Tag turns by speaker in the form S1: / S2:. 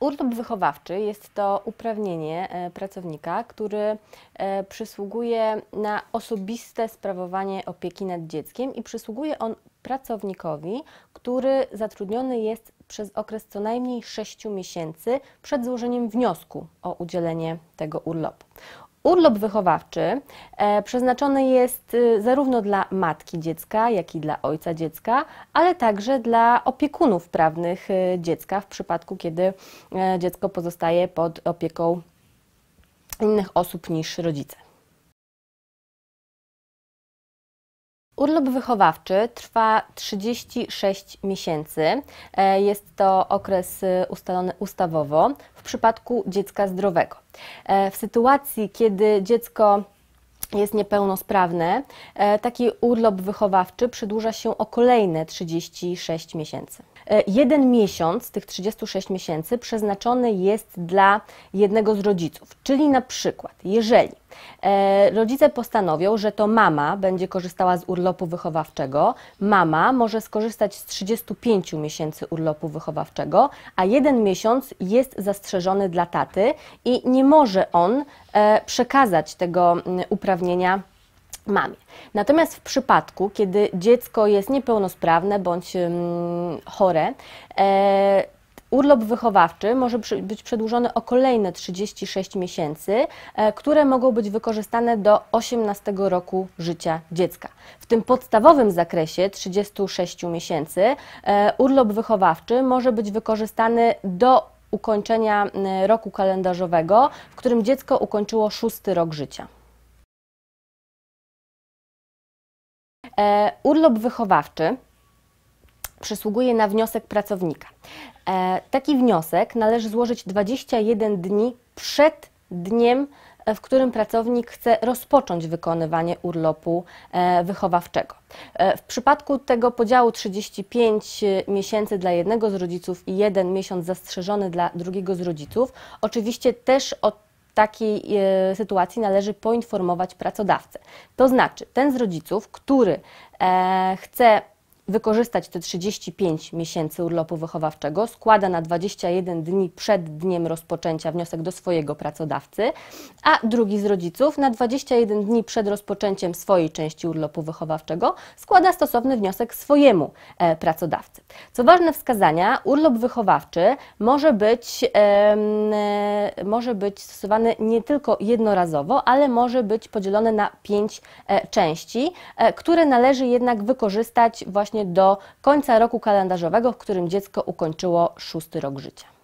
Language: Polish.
S1: Urlop wychowawczy jest to uprawnienie e, pracownika, który e, przysługuje na osobiste sprawowanie opieki nad dzieckiem i przysługuje on pracownikowi, który zatrudniony jest przez okres co najmniej 6 miesięcy przed złożeniem wniosku o udzielenie tego urlopu. Urlop wychowawczy e, przeznaczony jest y, zarówno dla matki dziecka, jak i dla ojca dziecka, ale także dla opiekunów prawnych y, dziecka w przypadku, kiedy e, dziecko pozostaje pod opieką innych osób niż rodzice. Urlop wychowawczy trwa 36 miesięcy. E, jest to okres y, ustalony ustawowo w przypadku dziecka zdrowego. E, w sytuacji, kiedy dziecko jest niepełnosprawne, e, taki urlop wychowawczy przedłuża się o kolejne 36 miesięcy. Jeden miesiąc z tych 36 miesięcy przeznaczony jest dla jednego z rodziców, czyli na przykład, jeżeli rodzice postanowią, że to mama będzie korzystała z urlopu wychowawczego. Mama może skorzystać z 35 miesięcy urlopu wychowawczego, a jeden miesiąc jest zastrzeżony dla taty i nie może on e, przekazać tego uprawnienia mamie. Natomiast w przypadku, kiedy dziecko jest niepełnosprawne bądź chore, e, Urlop wychowawczy może być przedłużony o kolejne 36 miesięcy, e, które mogą być wykorzystane do 18 roku życia dziecka. W tym podstawowym zakresie 36 miesięcy e, urlop wychowawczy może być wykorzystany do ukończenia roku kalendarzowego, w którym dziecko ukończyło szósty rok życia. E, urlop wychowawczy przysługuje na wniosek pracownika. E, taki wniosek należy złożyć 21 dni przed dniem, e, w którym pracownik chce rozpocząć wykonywanie urlopu e, wychowawczego. W przypadku tego podziału 35 miesięcy dla jednego z rodziców i jeden miesiąc zastrzeżony dla drugiego z rodziców, oczywiście też o takiej sytuacji należy poinformować pracodawcę. To znaczy, ten z rodziców, który chce wykorzystać te 35 miesięcy urlopu wychowawczego, składa na 21 dni przed dniem rozpoczęcia wniosek do swojego pracodawcy, a drugi z rodziców na 21 dni przed rozpoczęciem swojej części urlopu wychowawczego składa stosowny wniosek swojemu e, pracodawcy. Co ważne wskazania, urlop wychowawczy może być, e, może być stosowany nie tylko jednorazowo, ale może być podzielony na pięć e, części, e, które należy jednak wykorzystać właśnie do końca roku kalendarzowego, w którym dziecko ukończyło szósty rok życia.